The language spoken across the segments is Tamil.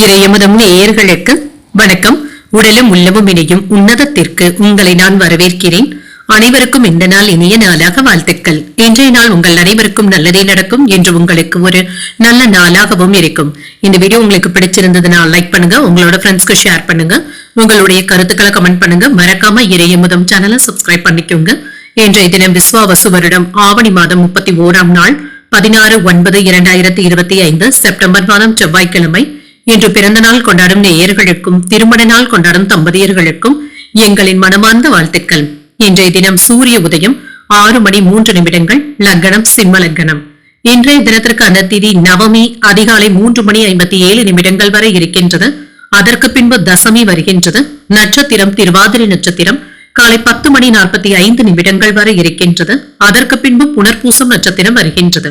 இறையமுதம் நேயர்களுக்கு வணக்கம். உடலும் உள்ளமும் இணையும் உன்னதத்திற்கு உங்களை நான் வரவேற்கிறேன். அனைவருக்கும் இந்த நாள் இனிய நாளாக வாழ்த்துக்கள். இன்றைய நாள் உங்கள் அனைவருக்கும் நல்லதே நடக்கும் என்று உங்களுக்கு ஒரு நல்ல நாளாகவும் இருக்கும். இந்த வீடியோ உங்களுக்கு பிடிச்சிருந்ததுன்னா லைக் பண்ணுங்க உங்களோட ஃப்ரெண்ட்ஸ்க்கு ஷேர் பண்ணுங்க. உங்களுடைய கருத்துக்களை கமெண்ட் பண்ணுங்க. மறக்காம இறையமுதம் சேனலை சப்ஸ்கிரைப் பண்ணிக்கோங்க. இன்றைய தினம் விஸ்வாவசு வருடம் ஆவணி மாதம் முப்பத்தி ஓராம் நாள் பதினாறு ஒன்பது இரண்டாயிரத்தி இருபத்தி ஐந்து செப்டம்பர் மாதம் செவ்வாய்க்கிழமை. இன்று பிறந்த நாள் கொண்டாடும் நேயர்களுக்கும் திருமண நாள் கொண்டாடும் தம்பதியர்களுக்கும் எங்களின் மனமார்ந்த வாழ்த்துக்கள். இன்றைய தினம் சூரிய உதயம் ஆறு மணி மூன்று நிமிடங்கள் லக்னம் சிம்ம லக்னம் இன்றைய தினத்திற்கான திதி நவமி அதிகாலை மூன்று மணி ஐம்பத்தி ஏழு நிமிடங்கள் வரை இருக்கின்றது. அதற்கு பின்பு தசமி வருகின்றது. நட்சத்திரம் திருவாதிரை நட்சத்திரம் காலை பத்து மணி நாற்பத்தி ஐந்து நிமிடங்கள் வரை இருக்கின்றது. அதற்கு பின்பு புனர்பூசம் நட்சத்திரம் வருகின்றது.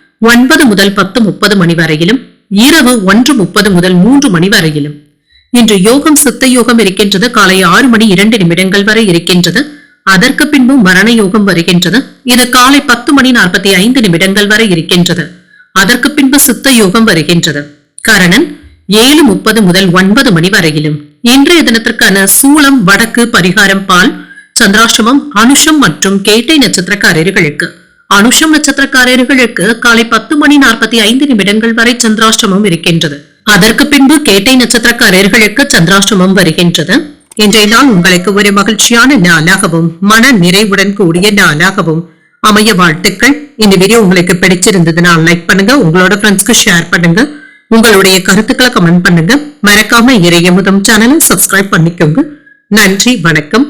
ஒன்பது முதல் பத்து முப்பது மணி வரையிலும் இரவு ஒன்று முப்பது முதல் மூன்று மணி வரையிலும். இன்று யோகம் சித்த யோகம் இருக்கின்றது காலை ஆறு மணி இரண்டு நிமிடங்கள் வரை இருக்கின்றது. அதற்கு பின்பு மரண யோகம் வருகின்றது. இது காலை பத்து மணி நாற்பத்தி ஐந்து நிமிடங்கள் வரை இருக்கின்றது. அதற்கு பின்பு சித்த யோகம் வருகின்றது. கரணன் ஏழு முப்பது முதல் ஒன்பது மணி வரையிலும். இன்றைய தினத்திற்கான சூளம் வடக்கு பரிகாரம் பால் சந்திராசிரமம் அனுஷம் மற்றும் கேட்டை நட்சத்திரக்காரர்களுக்கு. அனுஷம் நட்சத்திரக்காரர்களுக்கு காலை பத்து மணி நாற்பத்தி ஐந்து நிமிடங்கள் வரை சந்திராஷ்டமம் இருக்கின்றது. அதற்கு பின்பு கேட்டை நட்சத்திரக்காரர்களுக்கு சந்திராஷ்டமம் வருகின்றது. இன்றைய நாள் உங்களுக்கு ஒரு மகிழ்ச்சியான நாளாகவும் மன நிறைவுடன் கூடிய நாளாகவும் அமைய வாழ்த்துக்கள். இந்த வீடியோ உங்களுக்கு பிடிச்சிருந்ததுன்னா லைக் பண்ணுங்க உங்களோட ஃப்ரெண்ட்ஸ்க்கு ஷேர் பண்ணுங்க. உங்களுடைய கருத்துக்களை கமெண்ட் பண்ணுங்க. மறக்காம இறையமுதம் சேனலை சப்ஸ்கிரைப் பண்ணிக்கோங்க. நன்றி வணக்கம்.